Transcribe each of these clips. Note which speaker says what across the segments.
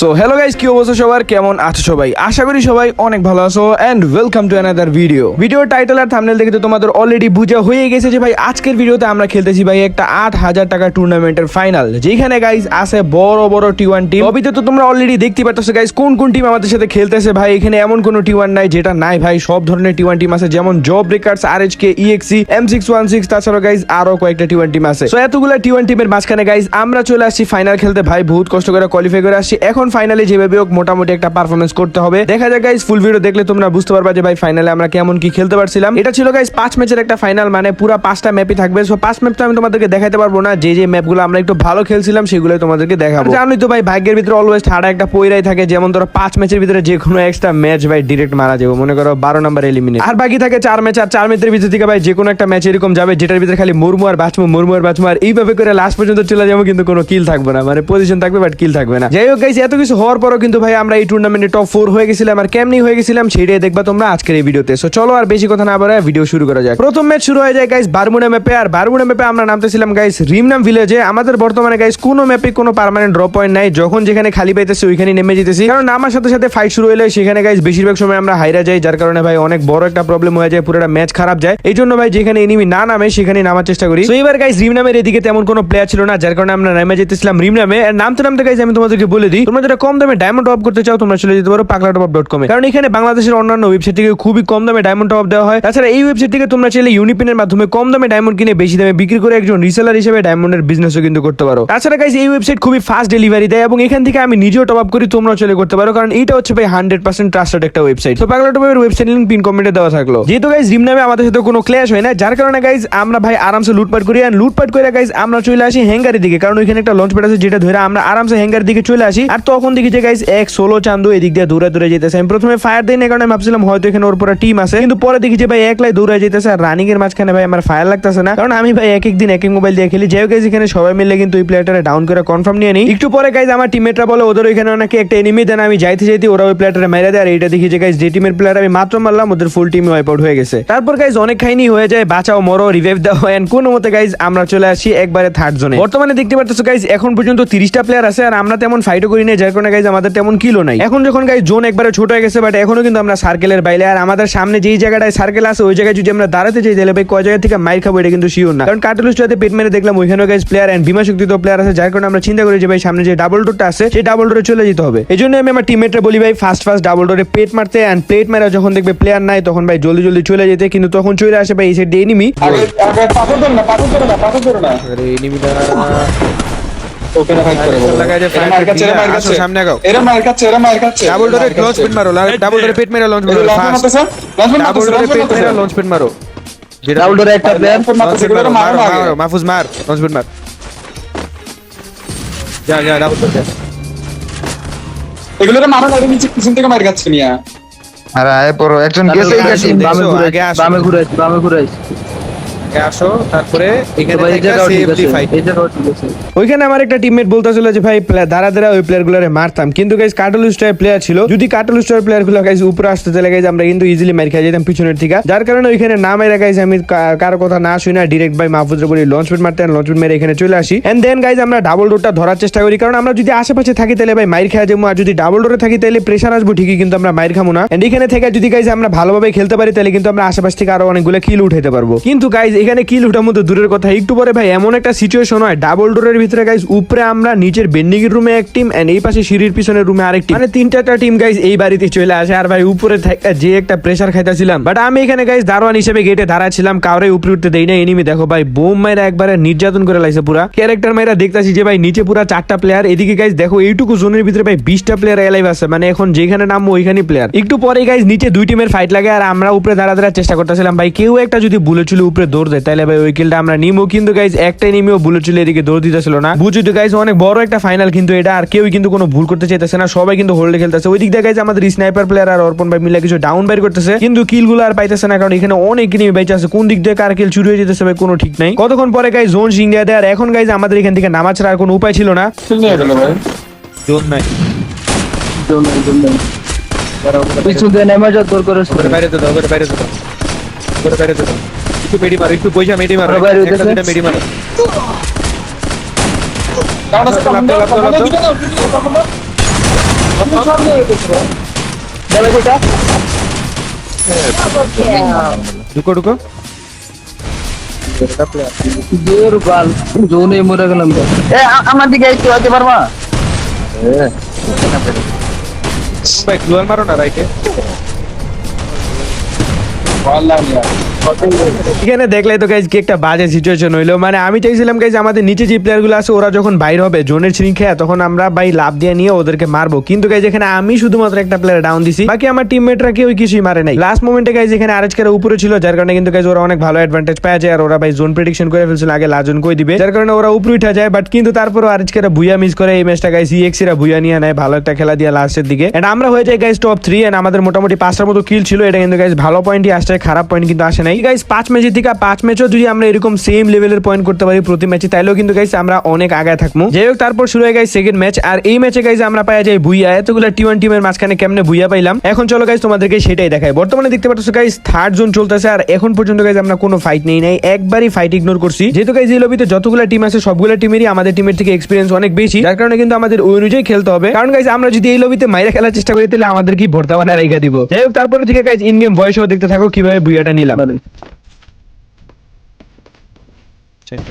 Speaker 1: So hello guys কি অবস্থা সবার? কেমন আছো সবাই? আশা করি সবাই অনেক ভালো আছো and welcome to another video ভিডিওর টাইটেল আর থাম্বনেল দেখে তো তোমাদের অলরেডি বুঝা হয়ে গেছে যে ভাই, আজকের ভিডিওতে আমরা খেলতেছি ভাই একটা আট হাজার টাকা টুর্নামেন্টের ফাইনাল যেখানে গাইস আছে বড় বড় টি ওয়ান টিম লবিতে তো তোমরা অলরেডি দেখতে পাচ্ছ গাইস কোন কোন টিম আমাদের সাথে খেলতেছে ভাই। এখানে এমন কোনো টি ওয়ান নাই যেটা নাই ভাই। সব ধরনের টি ওয়ান টিম আছে, যেমন জব ব্রেকার্স আর এইচ কে ইএক্সি এম সিক্স ওয়ান সিক্স তাছাড়া গাইস আরও কয়েকটা টি ওয়ান টিম আছে। তো এতগুলো টি ওয়ান টিমের মাঝখানে গাইস আমরা চলে আসছি ফাইনাল খেলতে। ভাই, বহুত কষ্ট করে কোয়ালিফাই করে আসছি। এখন ফাইনালে যেভাবে হোক মোটামুটি একটা পারফরমেন্স করতে হবে। দেখা যাক গাইস ফুল ভিডিও দেখলে তোমরা বুঝতে পারবা যে ভাই ফাইনালে আমরা কেমন কি খেলতে পারছিলাম। এটা ছিল গাইস পাঁচ ম্যাচের একটা ফাইনাল মানে পুরো পাঁচটা ম্যাপই থাকবে। সো পাঁচ ম্যাপ তো আমি তোমাদেরকে দেখাতে পারব না। যে যে ম্যাপগুলো আমরা একটু ভালো খেলছিলাম, সেগুলোই তোমাদেরকে দেখাবো। জানোই তো ভাই, ভাগ্যের ভিতরে অলওয়েজ ঠাড়া একটা পয়রাই থাকে। যেমন ধরো, পাঁচ ম্যাচের ভিতরে যে কোনো একটা ম্যাচ ভাই ডিরেক্ট মারা যাবে। মনে করো, বারো নাম্বার এলিমিনেট আর বাকি থাকে চার ম্যাচ আর চার ম্যাচের ভিতর থেকে ভাই যে কোনো একটা ম্যাচ এরকম যাবে, যেটার ভিতরে খালি মুরমু আর বাঁচমু মুরমু আর বাঁচমু আর এইভাবে করে লাস্ট পর্যন্ত চলে যাব, কিন্তু কোনো কিল থাকবে না। মানে পজিশন থাকবে বাট কিল থাকবে না। যাই হোক গাইস এত কিছু হওয়ার পরও কিন্তু ভাই আমরা এই টুর্নামেন্টে টপ ফোর হয়ে গেছিলাম আর কেমনি হয়ে গেছিলাম সেটাই দেখবা তোমরা আজকের এই ভিডিওতে। সো চলো আর বেশি কথা না বলে ভিডিও শুরু করা যাক। প্রথম ম্যাচ শুরু হয়ে যায় গাইস বারমুনা ম্যাপে আর বারমুনা ম্যাপে আমরা নামতেছিলাম গাইস রিমনাম ভিলেজে আমাদের বর্তমানে গাইস কোনো ম্যাপে কোনো পার্মানেন্ট ড্রপ পয়েন্ট নাই। যখন যেখানে খালি পাইতেছে, ওইখানে নেমে যেতেছি। কারণ নামার সাথে সাথে ফাইট শুরু হলে সেখানে গাইস বেশিরভাগ সময় আমরা হাইরা যাই। যার কারণে, ভাই, অনেক বড় একটা প্রবলেম হয়ে যায়, পুরোটা ম্যাচ খারাপ যায়। এই জন্য, ভাই, যেখানে এনিমি না নামে, সেখানে নামার চেষ্টা করি। তো এবার গাইস রিমনামের এদিকে তেমন কোনো প্লেয়ার ছিল না, যার কারণে আমরা নেমে যেতেছিলাম রিমনামে। আর নামতে নামতে গাইস আমি তোমাদেরকে বলে দিই যারা কম দামে ডায়মন্ড টপ করতে চাও, তোমরা চলে যেতে পারো পাগলা টপ ডট কমে কারণ এখানে বাংলাদেশের অন্যান্য ওয়েবসাইট থেকে খুবই কম দামে ডায়মন্ড টপ দেওয়া হয়। তাছাড়া এই ওয়েবসাইট থেকে তোমরা চাইলে ইউনিপিনের মাধ্যমে কম দামে ডায়মন্ড কিনে বেশি দামে বিক্রি করে একজন রিসেলার হিসেবে ডায়মন্ডের বিজনেসও কিন্তু করতে পারো। তাছাড়া গাইস এই ওয়েবসাইট খুবই ফাস্ট ডেলিভারি দেয় এবং এখান থেকে আমি নিজেও টপ আপ করি, তোমরাও চলে করতে পারো। কারণ এটা হচ্ছে ভাই হান্ড্রেড পার্সেন্ট ট্রাস্টেড একটা ওয়েবসাইট তো পাগলা টপের ওয়েবসাইট লিঙ্ক পিন কমেন্টে দেওয়া থাকল। যেহেতু গাইজ রিম নামে আমাদের সাথে কোনো ক্ল্যাশ হয় না, যার কারণে গাইজ আমরা ভাই আরামসে লুটপাট করি আর লুটপাট করে গাইজ আমরা চলে আসি হ্যাঙ্গারের দিকে। কারণ ওইখানে একটা লঞ্চ প্যাড আছে, যেটা ধরে আমরা আরামসে হ্যাঙ্গারের দিকে চলে আসি। আর তখন দেখি যে গাইস এক ষোলো চান্দু এদিক দিয়ে দৌড়ে দৌড়ে যেতেছে আমি প্রথমে ফায়ার দিই না কারণ আমি ভাবছিলাম হয়তো এখানে ওর পুরো টিম আছে। কিন্তু পরে দেখি যে ভাই একলাই দৌড়ে যেতেছে আর রানিং এর মাঝখানে ভাই আমার ফায়ার লাগতেছে না। কারণ আমি ভাই এক এক দিন এক এক মোবাইল দিয়ে খেলি। যাই গাইস এখানে সবাই মিলে কিন্তু ওই প্লেয়ারটা ডাউন করে কনফার্ম নিয়ে নিই। একটু পরে গাইস আমার টিমমেটরা বলে ওদের ওইখানে নাকি একটা এনিমি দেন, আমি যাইতে যাইতে ওরা ওই প্লেয়ারটা মেরে দেয়। আর এইটা দেখি যে গাইস যে টিমের প্লেয়ার আমি মাত্র মারলাম, ওদের ফুল টিম ওয়াইপ আউট হয়ে গেছে। তারপর গাইস অনেক খাইনি হয়ে যায়, বাঁচাও, মরো রিভাইভ দাও। এন্ড কোন মতে গাইস আমরা চলে আসি একবারে থার্ড জোনে বর্তমানে দেখতে পাচ্ছ গাইস এখন পর্যন্ত তিরিশটা প্লেয়ার আছে, আর আমরা তেমন ফাইটও করি না যার কারণে গাইস আমাদের তেমন কিলো নাই। এখন যখন গাইস জোন একবারে ছোট হয়ে গেছে বাট এখনও কিন্তু আমরা সার্কেলের বাইরে। আর আমাদের সামনে যেই জায়গাটায় সার্কেল আছে ওই জায়গায় যদি আমরা দাঁড়াতে চাই তাহলে ভাই কয় জায়গা থেকে মাইর খাব এটা কিন্তু শিওর না। কারণ কার্টুলিস্টাতে পেট মেরে দেখলাম ওইখানেও গাইজ প্লেয়ার এন্ড বিমা শক্তি তো প্লেয়ার আছে যার কারণে আমরা চিন্তা করি যে ভাই সামনে যে ডাবল ডোরটা আছে সেই ডাবল ডোরে চলে যেতে হবে। এই জন্য আমি আমার টিমমেটরা বলি ভাই ফার্স্ট ফার্স্ট ডাবল ডোরে পেট মারতে। এন্ড প্লেট মারা যখন দেখবে প্লেয়ার নাই তখন ভাই জলদি জলদি চলে যেতে। কিন্তু তখন চলে আসে ভাই এই সাইড এনিমি
Speaker 2: আগে পাথর ধরো না পাথর ধরো না পাথর ধরো না।
Speaker 1: আরে এনিমিটা
Speaker 2: ওকে ফাইট করে বলো
Speaker 1: সামনে আগাও।
Speaker 2: এরা মার খাচ্ছে এরা মার খাচ্ছে
Speaker 1: ডাবল ডোরে লঞ্চ পেট মারো ডাবল ডোরে পেট মেরে লঞ্চ মারো ডাবল ডোরে পেট মেরে লঞ্চ পেট মারো।
Speaker 3: ডাবল ডোরে একটা প্লেয়ার
Speaker 1: লঞ্চ মারো মারো মাহফুজ মার লঞ্চ পেট মার যা যা ডাবল ডোরে
Speaker 2: এগুলো মারো না নিচে পিছন থেকে মার খাচ্ছে নিয়া
Speaker 3: আরে আয় পড়ো একজন গেছে
Speaker 1: দেখছ,
Speaker 3: বামে ঘুরে বামে ঘুরে বামে ঘুরে
Speaker 1: আসো তারপরে এখানে
Speaker 3: ভাই এই
Speaker 1: থেকে
Speaker 3: জায়গাও ঠিক
Speaker 1: সেফলি
Speaker 3: আছে
Speaker 1: ফাইট
Speaker 3: এই জায়গাও ঠিক আছে।
Speaker 1: ওইখানে আমার একটা টিমমেট বলতেছিল যে ভাই প্লে- দাঁড়া দাঁড়া ওই প্লেয়ার মারতাম। কিন্তু গাইজ কার্টুলিস্টার প্লেয়ার ছিল। যদি কার্টুলিস্টার প্লেয়ার গাইজ উপরে আসতে চলে গাইজ আমরা কিন্তু ইজিলি মার খাই যেতাম পিছনের থেকে যার কারণে ওইখানে না মেরে গাইজ আমি কারও কথা না শুই না ডিরেক্ট বাই মাহফুজের বলি লঞ্চ পেট মারতে লঞ্চ পেট মেরে এখানে চলে আসি। এন্ড দেন গাইজ আমরা ডাবল ডোরটা ধরার চেষ্টা করি। কারণ আমরা যদি আশেপাশে থাকি তাহলে ভাই মাইর খাওয়া যাব। আর যদি ডাবল ডোরে থাকি তাহলে প্রেশার আসব ঠিকই কিন্তু আমরা মাইর খাব না। এন্ড এখানে থেকে যদি গাইজ আমরা ভালোভাবে খেলতে পারি তাহলে কিন্তু আমরা আশেপাশ থেকে আরও অনেকগুলো কিল উঠাইতে পারব। কিন্তু গাইজ এখানে কিল উঠার মধ্যে দূরের কথা? একটু পরে ভাই, এমন একটা সিচুয়েশন হয়। ডাবল ডোরের ভিতরে গাইজ উপরে আমরা নিচের বেন্ডিং রুমে এক টিম এন্ড এই পাশে সিঁড়ির পিছনের রুমে আরেক টিম মানে তিন চারটা টিম গাইজ এই বাড়িতে চলে আসে। আর ভাই, উপরে যে একটা প্রেশার খাইতেছিলাম। বাট আমি এখানে গাইজ দারোয়ান হিসেবে গেটে দাঁড়াচ্ছিলাম কাউরে উপরে উঠতে দেই না এনিমি দেখো ভাই, বোম মাইরা একবারে নির্যাতন করে লাইছে পুরা। ক্যারেক্টার মাইরা দেখতাছি যে ভাই, নিচে পুরা চারটা প্লেয়ার এদিকে গাইজ দেখো, এইটুকু জোনের ভিতরে ভাই, বিশটা প্লেয়ার এলাইভ আছে। মানে এখন যেখানে নামবো ওইখানে প্লেয়ার একটু পরে গাইজ নিচে দুই টিমের ফাইট লাগে। আর আমরা উপরে দাঁড়া দাঁড়ার চেষ্টা করতেছিলাম। ভাই, কেউ একটা যদি বুলে চুলে উপরে দৌড় দেয় তাহলে ভাই ওই কিলটা আমরা নিমো। কিন্তু গাইজ একটাই নিমেও বুলে চুলে এদিকে দৌড় দিতেছিল না। বুঝি তো গাইজ অনেক বড় একটা ফাইনাল কিন্তু এটা আর কেউ কিন্তু কোনো ভুল করতে চাইতেছে না। সবাই কিন্তু হোল্ডে খেলতেছে। ওই দিক দিয়ে গাইজ আমাদের স্নাইপার প্লেয়ার আর অর্পণ ভাই মিলে কিছু ডাউন বাইর করতেছে। কিন্তু কিলগুলো আর পাইতেছে না কারণ এখানে অনেক নিমে বাইচে আছে। কোন দিক দিয়ে কার কিল চুরি হয়ে যেতেছে ভাই কোনো ঠিক নাই। কতক্ষণ পরে গাইজ জোন সিং দেয় আর এখন গাইজ আমাদের এখান থেকে নামা ছাড়া আর কোনো উপায় ছিল না। জোন নাই।
Speaker 3: পিছু দিয়ে নেমে যা তোর করে
Speaker 1: বাইরে তো দাও করে বাইরে তো দাও। করে বাইরে তো দাও। একটু মেডি মারো একটু পয়সা মেডি মারো একটা
Speaker 3: হইতেছে।
Speaker 1: মেডি মারো ঢুকো ঢুকো।
Speaker 3: জোনে মরে গেলাম এ আমার দিকে একটু হতে পারবা?
Speaker 1: ভাই মারো না রাইটে এখানে দেখলে তো গাইজ কি একটা বাজে সিচুয়েশন হইল। মানে আমি চাইছিলাম গাইজ আমাদের নিচে যে প্লেয়ারগুলো আছে, ওরা যখন বাইর হবে জোনের শৃঙ্খলা, তখন আমরা ভাই লাভ দিয়ে নিয়ে ওদেরকে মারবো। কিন্তু গাইজ এখানে আমি শুধুমাত্র একটা প্লেয়ার ডাউন দিছি। বাকি আমার টিমমেটরা কেউ কিছুই মারে নাই। লাস্ট মোমেন্টে গাইজ এখানে আরএচকের উপরে ছিল, যার কারণে কিন্তু গাইজ ওরা অনেক ভালো অ্যাডভান্টেজ পায় যায়, আর ওরা ভাই জোন প্রেডিকশন করে ফেলছিল, আগে লাজন কই দিবে। যার কারণে ওরা উপরে উঠে যায় বাট কিন্তু তারপরও আরএচকেরা ভুইয়া মিস করে। এই ম্যাচটা গাইজ ইএক্সিরা ভুইয়া নিয়ে নেয়, ভালো একটা খেলা দিয়ে লাস্টের দিকে। এন্ড আমরা হয়ে যাই গাইজ টপ থ্রি এন্ড আমাদের মোটামুটি পাঁচটার মতো কিল ছিল। এটা কিন্তু গাইজ ভালো পয়েন্টই আসছে, খারাপ পয়েন্ট কিন্তু আসে নাই। গাইজ পাঁচ ম্যাচের থেকে পাঁচ ম্যাচও যদি আমরা এরকম সেম লেভেলের পয়েন্ট করতে পারি প্রতি ম্যাচে তাইলেও কিন্তু গাইজ আমরা অনেক আগায় থাকব। যাই হোক, তারপর শুরু হয়ে গাইজ সেকেন্ড ম্যাচ আর এই ম্যাচে গাইজ আমরা পাই যাই ভুইয়া। এতগুলো টি ওয়ান টিমের মাঝখানে কেমনে ভুইয়া পাইলাম? এখন চলো গাইজ তোমাদেরকে সেটাই দেখাই। বর্তমানে দেখতে পাচ্ছ গাইজ থার্ড জোন চলতেছে। আর এখন পর্যন্ত গাইজ আমরা কোনো ফাইট নেই নাই। একবারই ফাইট ইগনোর করছি। যেহেতু গাইজ এই লবিতে যতগুলো টিম আছে, সবগুলো টিমেরই আমাদের টিমের থেকে এক্সপিরিয়েন্স অনেক বেশি। যার কারণে কিন্তু আমাদের ওই অনুযায়ী খেলতে হবে। কারণ গাইজ আমরা যদি এই লবিতে মাইরা খেলার চেষ্টা করি, তাহলে আমাদের কি ভর্তা বানা রেখে দিব? যাই হোক তারপরে থেকে গাইজ ইন গেম বয়সও দেখতে থাকো, কীভাবে বুইয়াটা নিলাম।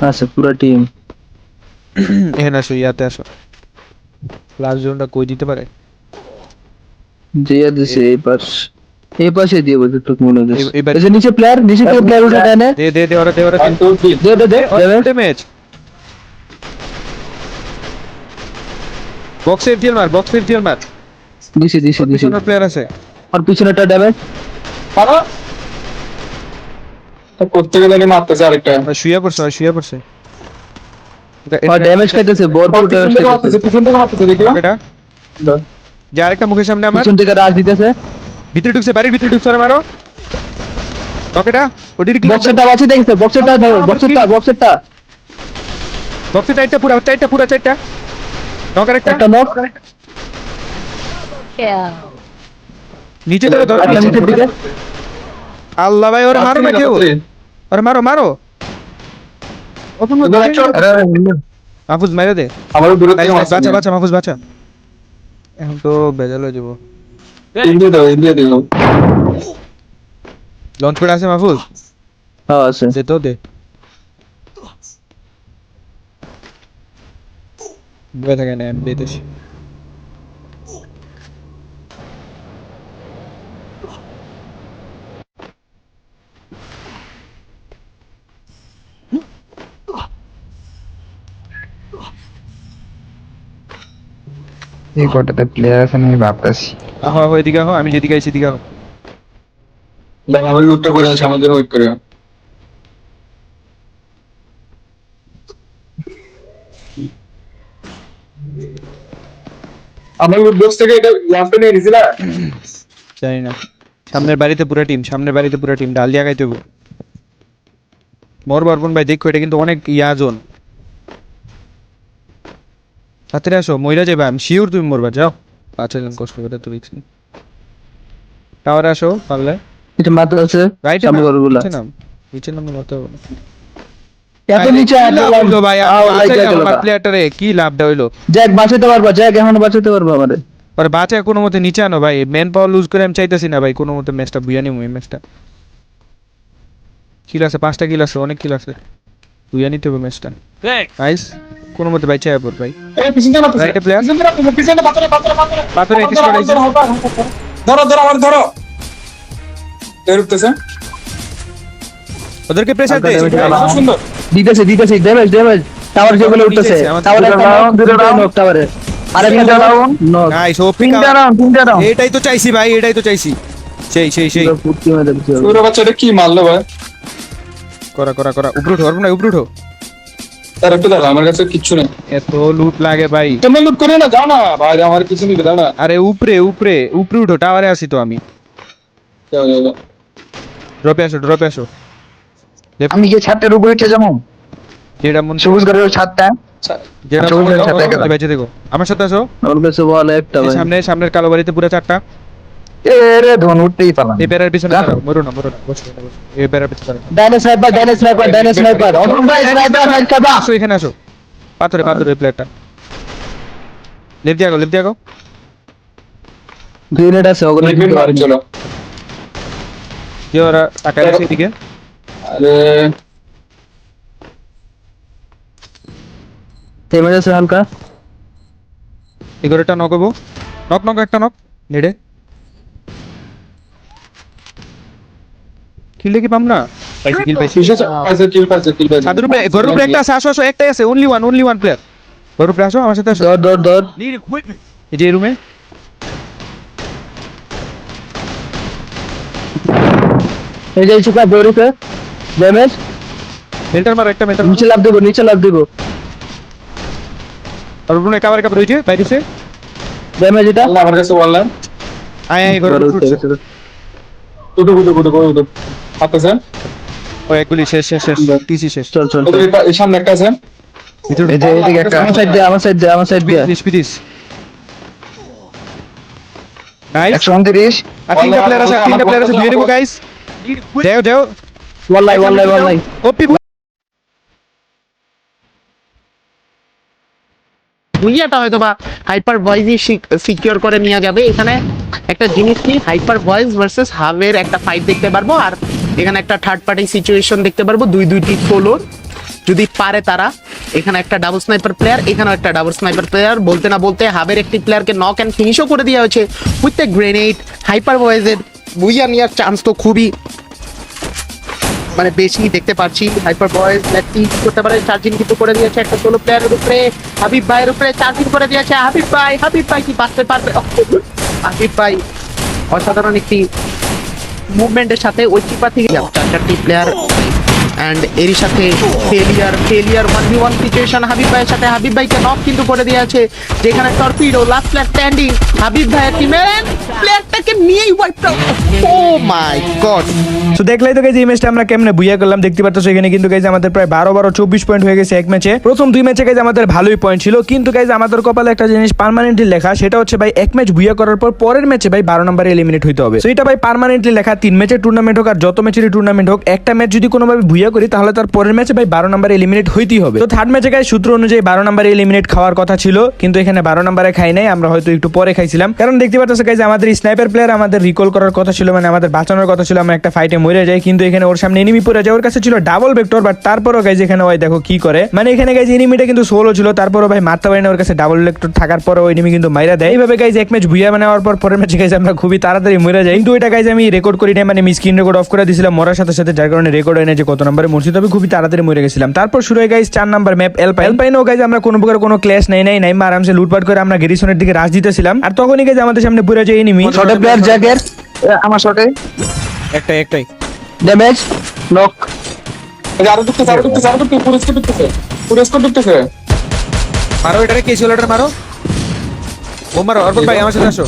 Speaker 3: আচ্ছা পুরো টিম
Speaker 1: এখানে আসো ইয়াতে আসো। লাস্ট জোনটা কই দিতে পারে?
Speaker 3: দিয়ে দিছে এই পাশ। এই পাশে দিয়ে বলছে তোকে মনে হচ্ছে এই যে নিচে প্লেয়ার নিচে থেকে প্লেয়ার উঠে দেয় না?
Speaker 1: দে দে দে ওরা দে
Speaker 3: দে। দে দে
Speaker 1: মার বক্স মার।
Speaker 3: দিছি দিছি দিছি।
Speaker 1: প্লেয়ার আছে।
Speaker 3: আর পিছনেটা ড্যামেজ
Speaker 2: পারো করতে গেলে আমি মারতেছে আরেকটা।
Speaker 1: শুয়ে পড়ছে শুয়ে পড়ছে।
Speaker 3: আর ড্যামেজ খাইতেছে ভরপুর
Speaker 2: পিছন
Speaker 3: ড্যামেজ খাইতেছে।
Speaker 2: পিছন থেকে মারতেছে দেখি।
Speaker 1: এটা? যে আরেকটা মুখের সামনে আমার।
Speaker 3: পিছন থেকে রাজ দিতেছে।
Speaker 1: ভিতরে ঢুকছে বাড়ির ভিতরে ঢুকছে মারো। রকেটা ওটির কি
Speaker 3: বক্সেরটা বাঁচিয়ে দেখছে বক্সেরটা ধরো বক্সেরটা বক্সেরটা
Speaker 1: বক্সে চারটা পুরা চারটা পুরা নকের একটা
Speaker 3: একটা নক
Speaker 1: নিচে ধরে ধরো আল্লাহ ভাই ওরা মারো না কেউ? ওরা মারো মারো। মাহফুজ মাইরে দে।
Speaker 2: আমার দূরে থেকে
Speaker 1: বাঁচা বাঁচা মাহফুজ বাঁচা। এখন তো বেজাল হয়ে যাব।
Speaker 2: ইন্ডিয়া দাও ইন্ডিয়া দিও
Speaker 1: লঞ্চ প্যাড আছে মাহফুজ?
Speaker 3: হ্যাঁ আছে।
Speaker 1: দে তো দে। বয়ে থাকে না বেদেশ
Speaker 4: এই কটাতে প্লেয়ার আছে আমি ভাবতেছি।
Speaker 1: আহ আহ, এদিকে আহ আমি যেদিকে আছি সেদিকে আহ।
Speaker 2: ভাই আমার লুটটা করে আছে আমাদের ওয়েট করে। আমার লুট বক্স থেকে এটা ল্যাম্পটা নিয়ে নিয়েছিলা
Speaker 1: জানি না। সামনের বাড়িতে পুরো টিম সামনের বাড়িতে পুরো টিম ডাল দিয়া হবে মোর বরবন ভাই দেখো এটা কিন্তু অনেক ইয়া জোন তাড়াতাড়ি আসো মহিলা যাবে আমি শিওর তুমি মরবা যাও। পাঁচাইলাম কষ্ট করে তো রিক্স টাওয়ারে আসো পারলে।
Speaker 3: এটা মাত্র আছে
Speaker 1: রাইটে
Speaker 3: সামনে ঘরগুলা
Speaker 1: নিচে নাম নিচে নাম মরতে হবে
Speaker 3: এত নিচে এত
Speaker 1: লাভ ভাই?
Speaker 3: আও, লাইক
Speaker 1: বাঁচাইলাম
Speaker 3: গেল
Speaker 1: আমার প্লেয়ারটারে কি লাভটা হইল?
Speaker 3: জ্যাক বাঁচাতে পারবা জ্যাক এখন বাঁচাতে পারবা আমারে।
Speaker 1: আর বাঁচা কোনো মতে নিচে আনো ভাই। ম্যান পাওয়ার লুজ করে আমি চাইতেছি না ভাই কোনো মতে ম্যাচটা বুঝে নিব এই ম্যাচটা কিল আছে পাঁচটা কিল আছে অনেক কিল আছে। বুঝে নিতে হবে ম্যাচটা নাইস কোনো মতে ভাই চাই পর ভাই
Speaker 2: পিছন থেকে পাথরে পাথরে পাথরে
Speaker 1: পাথরে
Speaker 2: ধরো, ধরো, আমার ধরো। এর উঠতেছে
Speaker 1: ওদেরকে প্রেসার দে।
Speaker 2: খুব সুন্দর।
Speaker 3: দিতেছে দিতেছে ড্যামেজ ড্যামেজ টাওয়ার যেগুলো উঠতেছে টাওয়ার
Speaker 1: দুটো
Speaker 3: একটা। নক টাওয়ারে আর একটা ডাউন নক
Speaker 1: নাইস ও
Speaker 3: তিনটা রাউন্ড তিনটা রাউন্ড
Speaker 1: এটাই তো চাইছি ভাই এটাই তো চাইছি। সেই সেই সেই।
Speaker 2: পুরো বাচ্চাটা কি মারলো ভাই?
Speaker 1: করা করা করা। উপরে উঠো না উপরে উঠো।
Speaker 2: তার একটু দাঁড়া আমার কাছে কিচ্ছু নেই।
Speaker 1: এত লুট লাগে ভাই।
Speaker 2: তোমরা লুট করে না যাও না ভাই আমার কিছু নিতে দাও
Speaker 1: আরে উপরে উপরে উপরে উঠো টাওয়ারে আসি তো আমি।
Speaker 2: যাও যাও যাও।
Speaker 1: ড্রপে আসো ড্রপে আসো।
Speaker 4: আমি গিয়ে ছাদটার উপরে উঠে যাব।
Speaker 1: যেটা মন
Speaker 4: সবুজ ঘরের ছাদটা।
Speaker 1: যেটা মন। বেঁচে দেখো। আমার সাথে আসো।
Speaker 3: ওর কাছে বল একটা
Speaker 1: সামনে সামনের কালো বাড়িতে পুরো চারটা।
Speaker 4: এ রে ধন উঠতেই পারলাম
Speaker 1: এই প্যারার পিছনে
Speaker 4: দেখো।
Speaker 1: দাঁড়াও মরো না মরো না বসো এখানে বসো। এই প্যারার পিছনে দাঁড়াও।
Speaker 3: ডাইনে স্নাইপার ডাইনে স্নাইপার ডাইনে স্নাইপার অন্য ভাই স্নাইপার ভাই কাবা
Speaker 1: আসো এখানে আসো পাথরে পাথরে প্লেয়ারটা লেফট দিয়ে আগো লেফট দিয়ে আগো
Speaker 3: গ্রেনেড আছে ওগুলো
Speaker 2: লিকুইড মারি চলো
Speaker 1: যে ওরা টাকা আছে এদিকে
Speaker 2: আরে
Speaker 3: ড্যামেজ আছে হালকা
Speaker 1: এগারোটা নক হব নক নক একটা নক নেড়ে কিল কি পাম না? পাইছি কিল পাইছি।
Speaker 2: কিল পাইছে কিল পাইছে।
Speaker 1: ছাদের উপরে ঘরের উপরে একটা আছে আসো আসো একটাই আছে only one only one player ঘরের উপরে আসো আমার সাথে আসো। এই যে রুমে
Speaker 3: এই যে চুকা দৌড়িতে ড্যামেজ
Speaker 1: মেলটার মারো একটা মেলটার
Speaker 3: নিচে লাভ দেবো নিচে লাভ দেবো।
Speaker 1: আর রুমে রয়েছে বাইরে সে
Speaker 3: ড্যামেজ এটা।
Speaker 2: আমার কাছে বললাম
Speaker 1: আয় আয় ঘরে উঠছে।
Speaker 2: আছে
Speaker 1: ও একগুলি শেষ শেষ শেষ। টিসি শেষ।
Speaker 3: চল চল
Speaker 2: সামনে একটা আছে।
Speaker 1: ভিতরে
Speaker 4: এই যে এদিকে একটা।
Speaker 3: আমার সাইড দিয়ে আমার সাইড দিয়ে আমার সাইড দিয়ে
Speaker 1: পিটিস পিটিস নাইস
Speaker 4: একশো উনত্রিশ।
Speaker 1: আর তিনটা প্লেয়ার আছে তিনটা প্লেয়ার আছে দেবো গাইস দেও দেও।
Speaker 3: ওয়াল্লাই ওয়াল্লাই ওয়াল্লাই
Speaker 1: ওপি
Speaker 5: ভুইয়াটা হয়তো বা হাইপার ভয়েসই সিকিউর করে নেওয়া যাবে। এখানে একটা জিনিস কি? হাইপার ভয়েস ভার্সেস হাবের একটা ফাইট দেখতে পারব। আর এখানে একটা থার্ড পার্টি সিচুয়েশন দেখতে পারব। দুই দুইটি ফ্লোর যদি পারে তারা, এখানে একটা ডাবল স্নাইপার প্লেয়ার এখানেও একটা ডাবল স্নাইপার প্লেয়ার বলতে না বলতে হাবের একটি প্লেয়ারকে নক অ্যান্ড ফিনিশও করে দেওয়া হয়েছে। উইথ এ গ্রেনেড হাইপার ভয়েসের বুইয়া নেওয়ার চান্স তো খুবই মানে বেশি দেখতে পাচ্ছি। হাইপার বয়েজ লেফটি করতে পারে চার্জিং কিন্তু করে দিয়েছে একটা সোলো প্লেয়ারের উপরে। হাবিব ভাইয়ের উপরে চার্জিং করে দিয়েছে। হাবিব ভাই হাবিব ভাই কি বাঁচতে পারবে? হাবিব ভাই অসাধারণ একটি মুভমেন্টের সাথে ওই কিপার থেকে চার চারটি প্লেয়ার অ্যান্ড এরই সাথে failure failure one v one situation Habib ভাইয়ের সাথে হাবিব ভাইকে নক কিন্তু করে দিয়েছে যেখানে torpedo last player standing Habib ভাইয়ের টিমের প্লেয়ারটাকে নিয়েই ওয়াইপ ও মাই গড
Speaker 1: তো দেখলাই তো গাইজ এই ম্যাচটা আমরা কেমনে বুইয়া করলাম? দেখতে পাচ্ছ এখানে কিন্তু গাইজ আমাদের প্রায় বারো বারো চব্বিশ পয়েন্ট হয়ে গেছে এক ম্যাচে প্রথম দুই ম্যাচে গাইজ আমাদের ভালোই পয়েন্ট ছিল। কিন্তু গাইজ আমাদের কপালে একটা জিনিস পার্মানেন্টলি লেখা, সেটা হচ্ছে ভাই, এক ম্যাচ বুইয়া করার পর পরের ম্যাচে ভাই বারো নম্বরে এলিমিনেট হইতে হবে। তো এটা ভাই পার্মানেন্টলি লেখা। তিন ম্যাচের টুর্নামেন্ট হোক আর যত ম্যাচেরই টুর্নামেন্ট হোক, একটা ম্যাচ যদি কোনোভাবে বুইয়া করি, তাহলে তার পরের ম্যাচে ভাই বারো নম্বরে এলিমিনেট হইতেই হবে। তো থার্ড ম্যাচে গায়ে সূত্র অনুযায়ী বারো নম্বরে এলিমিনেট খাওয়ার কথা ছিল, কিন্তু এখানে বারো নম্বরে খাই নাই, আমরা হয়তো একটু পরে খাইছিলাম। কারণ দেখতে পাচ্ছ গাইজ আমাদের স্নাইপার প্লেয়ার আমাদের রিকল করার কথা ছিল মানে আমাদের বাঁচানোর কথা ছিল, আমরা একটা ফাইটে মরে যাই, কিন্তু এখানে ওর সামনে এনিমি পড়ে যায়, ওর কাছে ছিল ডাবল ভেক্টর বাট তারপরও গাইজ এখানে ওই দেখো কি করে। মানে এখানে গাইজ এনিমিটা কিন্তু সোলো ছিল, তারপরও ভাই মারতে পারি না ওর কাছে ডাবল ভেক্টর থাকার পরে ওই এনিমি কিন্তু মাইরা দেয়। এইভাবে গাইজ এক ম্যাচ ভুইয়া হওয়ার পর পরের ম্যাচে গাইজ আমরা খুবই তাড়াতাড়ি মরে যাই। কিন্তু ওইটা গাইজ আমি রেকর্ড করি নাই মানে আমি স্ক্রিন রেকর্ড অফ করে দিয়েছিলাম মরার সাথে সাথে, যার কারণে রেকর্ড হয় না যে কত নম্বরে মরছি তবে খুবই তাড়াতাড়ি মরে গেছিলাম। তারপর শুরু হয়ে গাইজ চার নাম্বার ম্যাপ এলপাইন এলপাইনও গাইজ আমরা কোনো প্রকার কোনো ক্লাস নেই নাই নাই। আরামসে লুটপাট করে আমরা গেরিসনের দিকে রাজ দিতেছিলাম। আর তখনই গাইজ আমাদের সামনে পুরো যে এনিমি
Speaker 3: ছোট প্লেয়ার জ্যাকের
Speaker 4: আমার শটে
Speaker 1: একটাই একটাই।
Speaker 3: ড্যামেজ নক
Speaker 2: আরও ঢুকতেছে আরও ঢুকতেছে আরও ঢুকতেছে। পুরো স্কোর ঢুকতেছে। পুরো স্কোর ঢুকতেছে।
Speaker 1: মারো এটারে কে ছিল এটা মারো? ও মারো অর্পণ ভাই আমার সাথে আসো।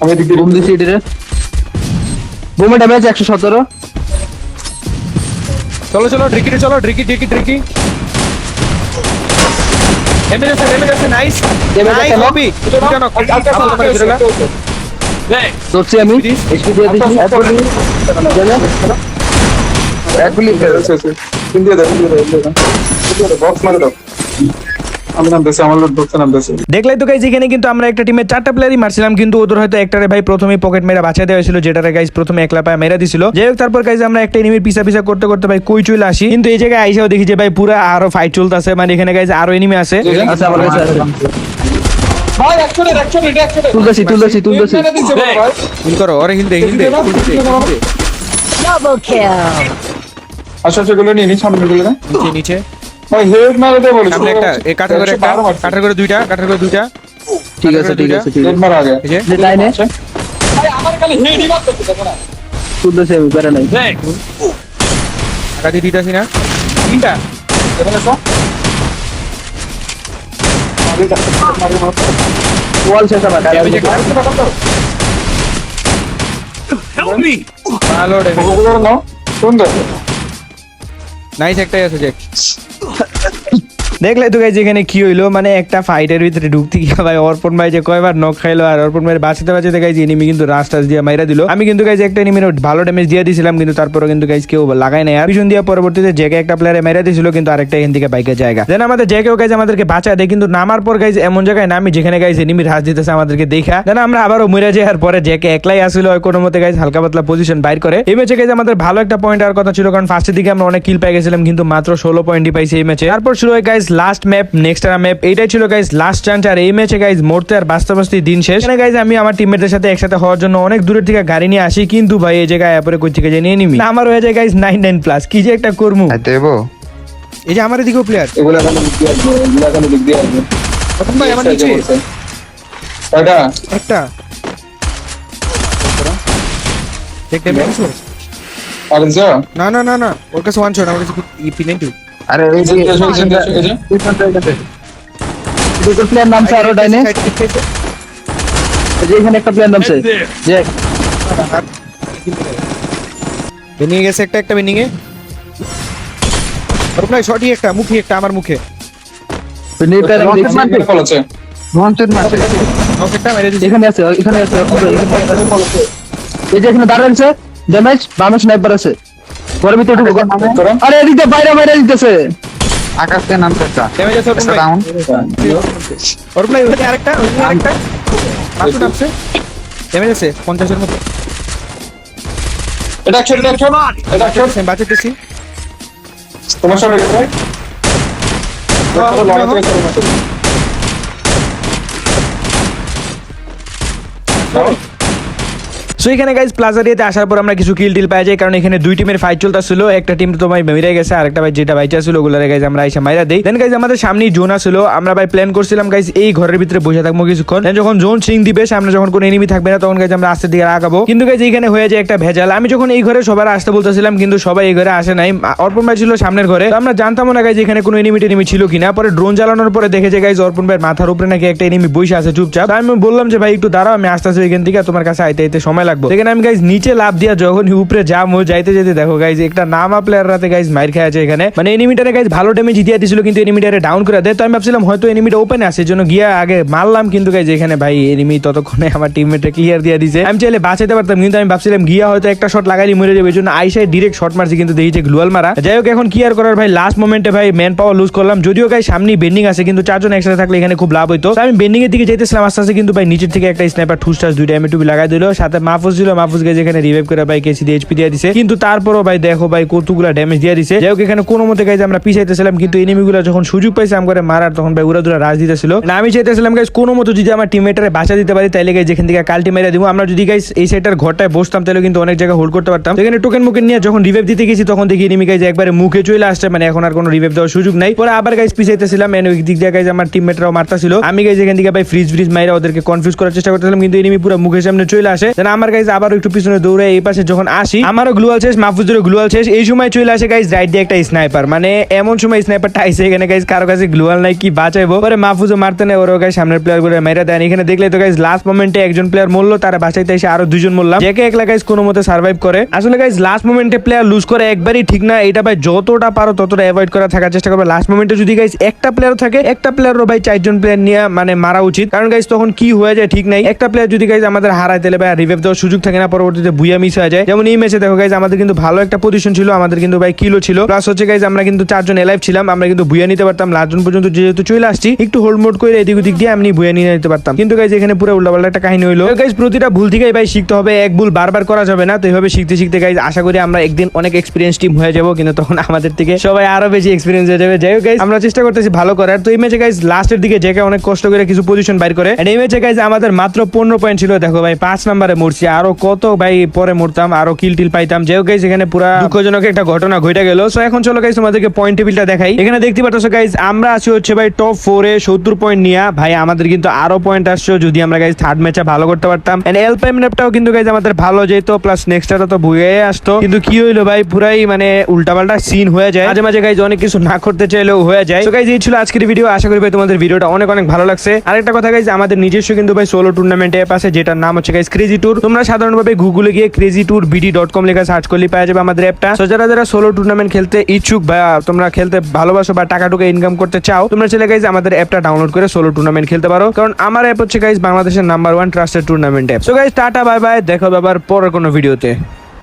Speaker 2: আমি এদিক দিয়ে
Speaker 3: বুম দিছি এটিরে। বুমে ড্যামেজ একশো সতেরো।
Speaker 1: চলো চলো ড্রিকিটে চলো ড্রিকি ড্রিকি ড্রিকি ড্যামেজ আছে নাইস নাইস ভিতরে লাগা।
Speaker 3: ধরছি আমি এইচপি দিয়ে দিচ্ছি
Speaker 4: এক গুলি
Speaker 2: দিয়ে দাও পিন দিয়ে দাও পিন দিয়ে দাও বক্স মারে দাও আমি নামতেছি আমার লোক ঢুকছে নামতেছে।
Speaker 1: দেখলাই তো গাইজ এখানে কিন্তু আমরা একটা টিমে চারটা প্লেয়ারই মারছিলাম কিন্তু ওদের হয়তো একটারে ভাই প্রথমে পকেট মেরা বাঁচা দেওয়া ছিল যেটারে গাইজ প্রথমে একলা পায়ে মেরা দিছিল। যাই হোক তারপর গাইজ আমরা একটা এনিমির পিছা পিছা করতে করতে ভাই কই চলে আসি। কিন্তু এই জায়গায় আইসাও দেখি যে ভাই পুরো আরও ফাইট চলতেছে মানে এখানে গাইজ আরও এনিমি আছে।
Speaker 3: আচ্ছা
Speaker 1: হিল করো হিল দে হিল দে।
Speaker 2: আচ্ছা আচ্ছা গুলো নিয়ে
Speaker 1: নিচে।
Speaker 2: ভাই হেড মারে দে বলিস
Speaker 1: সামনে একটা এ কাঠের করে একটা কাঠের করে দুইটা কাঠের করে দুইটা
Speaker 3: ঠিক আছে ঠিক আছে ঠিক আছে
Speaker 2: মারা আগে
Speaker 1: যে
Speaker 3: লাইনে
Speaker 2: আমার খালি হেডই মারতে দেখো না
Speaker 3: নাই
Speaker 1: টাকা দিয়ে দিতেছি না তিনটা
Speaker 2: এখানে সব
Speaker 1: নাইস একটাই আছে যে দেখলে তো গাইজ এখানে কি হইল? মানে একটা ফাইটের ভিতরে ঢুকতে। গিয়ে ভাই, অর্পণ ভাই যে কয়বার নক খাইলো আর অর্পণ ভাই বাঁচাতে বাঁচাতে গাইজ এনিমি কিন্তু রাস্তা দিয়ে মাইরা দিল। আমি কিন্তু গাইজ একটা এনিমির ভালো ড্যামেজ দিয়ে দিয়েছিলাম কিন্তু তারপরে কিন্তু গাইজ কেউ লাগাই নাই। আর পিছন দিয়ে পরবর্তীতে জেগে একটা প্লেয়ারে মেরে দিয়েছিল কিন্তু আরেকটা এখান থেকে বাইকের জায়গা। দেন আমাদের জেকেও গাইজ আমাদেরকে বাঁচা দেয়, কিন্তু নামার পর গাইজ এমন জায়গায় নামি যেখানে গাইজ এনিমি রাজ দিতেছে আমাদেরকে দেখা। দেন আমরা আবারও মরে যাই আর পরে জেকে একলাই আসছিল কোনো মতে গাইজ হালকা পাতলা পজিশন বাইর করে। এই ম্যাচে গাইজ আমাদের ভালো একটা পয়েন্ট আর কথা ছিল, কারণ ফার্স্টের দিকে আমরা অনেক কিল পেয়ে গেছিলাম, কিন্তু মাত্র ষোলো পয়েন্টই পাইছি এই ম্যাচে তারপর ছিল guys last map next map এইটাই ছিল গাইজ লাস্ট চান্স আর এই ম্যাচে গাইজ মরতে আর বাস্তব বাস্তব দিন শেষ। এখানে গাইজ আমি আমার টিমমেটদের সাথে একসাথে হওয়ার জন্য অনেক দূরের থেকে গাড়ি নিয়ে আসি কিন্তু ভাই এই জায়গায় পরে কই থেকে যে নিয়ে নিবি। আমার হয়ে যায় গাইজ নাইন নাইন প্লাস কি যে একটা করমু।
Speaker 4: দেবো?
Speaker 1: এই যে আমার এদিকেও প্লেয়ার
Speaker 2: এগুলো এখন লিখ দিয়ে আসবে এগুলো এখন লিখ দিয়ে আসবে।
Speaker 1: ভাই আমার নিচে।
Speaker 2: এটা
Speaker 1: একটা।
Speaker 2: আর যা
Speaker 1: না না না না ওর কাছে ওয়ান শট আমার কাছে ইপি নেই টু
Speaker 4: আরে এই যে
Speaker 3: দুটো প্লেয়ার নামছে আরও ডাইনে এই যে এখানে একটা প্লেয়ার নামছে। যে
Speaker 1: বেনিয়ে গেছে একটা একটা বেনিয়ে ওর প্রায় শটই একটা মুখে একটা আমার মুখে।
Speaker 3: আমি দেখছি।
Speaker 2: ফল আছে।
Speaker 4: মঞ্চের মাঝে
Speaker 1: ওকে একটা মেরে দিয়েছে।
Speaker 3: এখানে আছে এখানে আছে এই যে এখানে দাঁড়ায় আছে ড্যামেজ বামে স্নাইপার আছে। ঘরের ভিতরে ঢুকো আরে এদিকে বাইরে বাইরে দিতেছে।
Speaker 4: আকাশ থেকে নামতে চা ডাউন
Speaker 1: ওর প্রায় ওখানে আরেকটা ওখানে আরেকটা। মাত্র নামছে ড্যামেজ আছে পঞ্চাশের মতো।
Speaker 2: এটা একশো এটা একশো এটা একশো
Speaker 1: আমি বাঁচাতেছি
Speaker 2: তোমার সামনে গেছে। করো
Speaker 1: সো এখানে গাইজ প্লাজারিয়াতে আসার পর আমরা কিছু কিল টিল পাই যাই, কারণ এখানে দুই টিমের ফাইট চলতেছিল। একটা টিম তো ভাই মেরে গেছে আর একটা ভাই যেটা বাইচা ছিল ওগুলো গাইজ আমরা এসে মাইরা দেই। দেন গাইজ আমাদের সামনেই জোন ছিল আমরা ভাই প্ল্যান করছিলাম গাইজ এই ঘরের ভিতরে বসে থাকব কিছুক্ষণ। যখন জোন সিং দিবে, সামনে যখন কোনো এনিমি থাকবে না, তখন গাইজ আমরা আস্তে দিকে আগাবো। কিন্তু গাইজ এখানে হয়ে যায় একটা ভেজাল। আমি যখন এই ঘরে সবার আসতে বলতেছিলাম, কিন্তু সবাই এই ঘরে আসে নাই। অর্পণ ভাই ছিল সামনের ঘরে। আমরা জানতাম না গাইজ এখানে কোনো এনিমি টেনিমি ছিল কিনা। পরে ড্রোন চালানোর পরে দেখে যে গাইজ অর্পণ ভাইয়ের মাথার উপরে নাকি একটা এনিমি বসে আছে, চুপচাপ। আমি বললাম যে, ভাই, একটু দাঁড়াও, আমি আসতে আসতে এখান থেকে তোমার কাছে আইতে আইতে সময় লাগবে। সেখানে আমি গাইজ নিচে লাভ দিয়া যখন উপরে যাম ও যাইতে যেতে দেখো গাইজ একটা নামা প্লেয়ার রাতে গাইজ মাইর খেয়ে আছে এখানে। মানে এনিমিটারে গাইজ ভালো ড্যামেজ দিয়ে দিছিল কিন্তু এনিমিটারে ডাউন করে দেয়। তো আমি ভাবছিলাম হয়তো এনিমিটা ওপেন আছে জন্য গিয়া আগে মারলাম কিন্তু গাইজ এখানে ভাই এনিমি ততক্ষণে আমার টিমমেটে ক্লিয়ার দিয়ে দিছে। আমি চাইলে বাঁচাতে পারতাম কিন্তু আমি ভাবছিলাম গিয়া হয়তো একটা শট লাগাইলি মরে যাবে জন্য আইসাই ডিরেক্ট শট মারছি কিন্তু দেখি গ্লুয়াল মারা। যাই হোক, এখন কি আর করার ভাই লাস্ট মোমেন্টে ভাই ম্যান পাওয়ার লুজ করলাম। যদিও গাই সামনে বেন্ডিং আছে, কিন্তু চারজন একসাথে থাকলে এখানে খুব লাভ হইতো। আমি বেন্ডিং এর দিকে যেতেছিলাম আস্তে আস্তে কিন্তু ভাই নিচের থেকে একটা স্নাইপার ঠুস টাস দুইটা এমএ টুবি লাগাই দিল, সাথে মাহফুজ ছিল গাইজ এখানে রিভাইভ করে ভাই কেসি দিয়ে এইচপি দিয়ে দিছে। কিন্তু তারপরও ভাই দেখো ভাই কতগুলা ড্যামেজ দিয়ে দিছে। যাই হোক, এখানে কোনো মতে গাইজ আমরা পিছাইতেছিলাম, কিন্তু এনিমিগুলো যখন সুযোগ পাইছে করে মারার, তখন ভাই উড়া দুরা রাজ দিতেছিল। আমি চাইতেছিলাম গাইজ কোনো মতো যদি আমার টিমমেটারে বাঁচা দিতে পারি, তাইলে গাইজ যেখান থেকে কালটি মেরে দিব। আমরা যদি গাইজ এই সাইডটার ঘরটায় বসতাম তাহলে কিন্তু অনেক জায়গায় হোল্ড করতে পারতাম। এখানে টোকেন মুকেন নিয়ে যখন রিভাইভ দিতে গেছি, তখন দেখি এনিমি গাইজ একবারে মুখে চলে আসছে মানে এখন আর কোনো রিভাইভ দেওয়ার সুযোগ নাই। পরে আবার গাইজ পিছাইতেছিলাম এনে ওই দিক দিয়ে গাইজ আমার টিমমেটরাও মারতাছিল। আমি গাইজ এখান থেকে ভাই ফ্রিজ ফ্রিজ মাইরা ওদেরকে কনফিউজ করার চেষ্টা করতেছিলাম, কিন্তু এনিমি পুরো মুখের সামনে চলে আসে। দেন আমার গাইজ আবার একটু পিছনে দৌড়ে এই পাশে যখন আসি, আমারও গ্লুয়াল শেষ, মাহফুজেরও গ্লুয়াল শেষ। এই সময় চলে আসে গাইজ রাইট দিয়ে একটা স্নাইপার মানে এমন সময় স্নাইপারটা আইসে এখানে গাইজ কারও কাছে গ্লুয়াল নাই, কি বাঁচাইবো? পরে মাহফুজও মারতে নেই, ওরও গাইজ সামনের প্লেয়ার করে মেরে দেন এখানে দেখলে তো গাইজ লাস্ট মোমেন্টে একজন প্লেয়ার মরলো, তারা বাঁচাইতে এসে আরও দুজন মরলাম। যেকে একলা গাইজ কোনো মতে সার্ভাইভ করে। আসলে গাইজ লাস্ট মোমেন্টে প্লেয়ার লুজ করে একবারই ঠিক না, এটা ভাই যতটা পারো ততটা অ্যাভয়েড করা থাকার চেষ্টা করবে। লাস্ট মোমেন্টে যদি গাইজ একটা প্লেয়ার থাকে, একটা প্লেয়ারও ভাই চারজন প্লেয়ার নিয়ে মানে মারা উচিত। কারণ গাইজ তখন কি হয়ে যায় ঠিক নাই। একটা প্লেয়ার যদি গাইজ আমাদের হারায়, তাহলে ভাই রিভাইভ দেওয়ার সুযোগ থাকে না, পরবর্তীতে বুয়া মিস হয়ে যায়। যেমন এই ম্যাচে দেখো গাইজ আমাদের কিন্তু ভালো একটা পজিশন ছিল, আমাদের কিন্তু ভাই কিলো ছিল। প্লাস হচ্ছে গাইজ আমরা কিন্তু চারজন এলাইভ ছিলাম, আমরা কিন্তু বুয়া নিতে পারতাম। লাস্টজন পর্যন্ত যেহেতু চলে আসছি, একটু হোল্ড মোড করে এদিক ওদিক দিয়ে আমি বুয়া নিয়ে নিতে পারতাম। কিন্তু গাইজ এখানে পুরো উল্টাপাল্টা একটা কাহিনী হলো গাইজ প্রতিটা ভুল থেকে ভাই শিখতে হবে, এক ভুল বারবার করা যাবে না। তো এইভাবে শিখতে শিখতে গাইজ আশা করি আমরা একদিন অনেক এক্সপিরিয়েন্স টিম হয়ে যাব, কিন্তু তখন আমাদের থেকে সবাই আরও বেশি এক্সপিরিয়েন্স হয়ে যাবে। যাই হোক গাইজ আমরা চেষ্টা করতেছি ভালো করার। তো, এই ম্যাচে গাইজ লাস্টের দিকে জেকে অনেক কষ্ট করে কিছু পজিশন বাইর করে। এই ম্যাচে গাইজ আমাদের মাত্র পনেরো পয়েন্ট ছিল। দেখো ভাই, পাঁচ নম্বরে মরছি। আরও কত, ভাই, পরে মরতাম, আরও কিল টিল পাইতাম। যেও গাইজ এখানে পুরা দুঃখজনক একটা ঘটনা ঘটে গেল। সো এখন চলো গাইজ তোমাদেরকে পয়েন্ট টেবিলটা দেখাই। এখানে দেখতে পাচ্ছ গাইজ আমরা আছি হচ্ছে, ভাই টপ ফোরে সত্তর পয়েন্ট নিয়ে। ভাই, আমাদের কিন্তু আরও পয়েন্ট আসছে, যদি আমরা গাইজ থার্ড ম্যাচে ভালো করতে পারতাম। এন্ড এল পাইম ম্যাপটাও কিন্তু গাইজ আমাদের ভালো যেত প্লাস নেক্সটটা তো ভুয়ে আসতো। কিন্তু কি হইল, ভাই, পুরাই মানে উল্টাপাল্টা সিন হয়ে যায়। মাঝে মাঝে গাইজ অনেক কিছু না করতে চাইলেও হয়ে যায়। তো গাইজ এই ছিল আজকের ভিডিও আশা করি, ভাই, তোমাদের ভিডিওটা অনেক অনেক ভালো লাগছে। আরেকটা কথা গাইজ আমাদের নিজস্ব কিন্তু, ভাই সোলো টুর্নামেন্ট অ্যাপ আছে, যেটার নাম হচ্ছে গাইজ ক্রেজি ট্যুর তোমরা তোমরা সাধারণভাবে গুগলে গিয়ে crazy tour BD dot com লেখা সার্চ করলে পাওয়া যাবে আমাদের অ্যাপটা সো যারা যারা সোলো টুর্নামেন্ট খেলতে ইচ্ছুক বা তোমরা খেলতে ভালোবাসো বা টাকা টুকা ইনকাম করতে চাও, তোমরা চলে গাইজ আমাদের অ্যাপটা ডাউনলোড করে সোলো টুর্নামেন্ট খেলতে পারো। কারণ আমার অ্যাপ হচ্ছে গাইজ বাংলাদেশের number one trusted tournament app so guys tata bye bye দেখো আবার পরের কোনো ভিডিওতে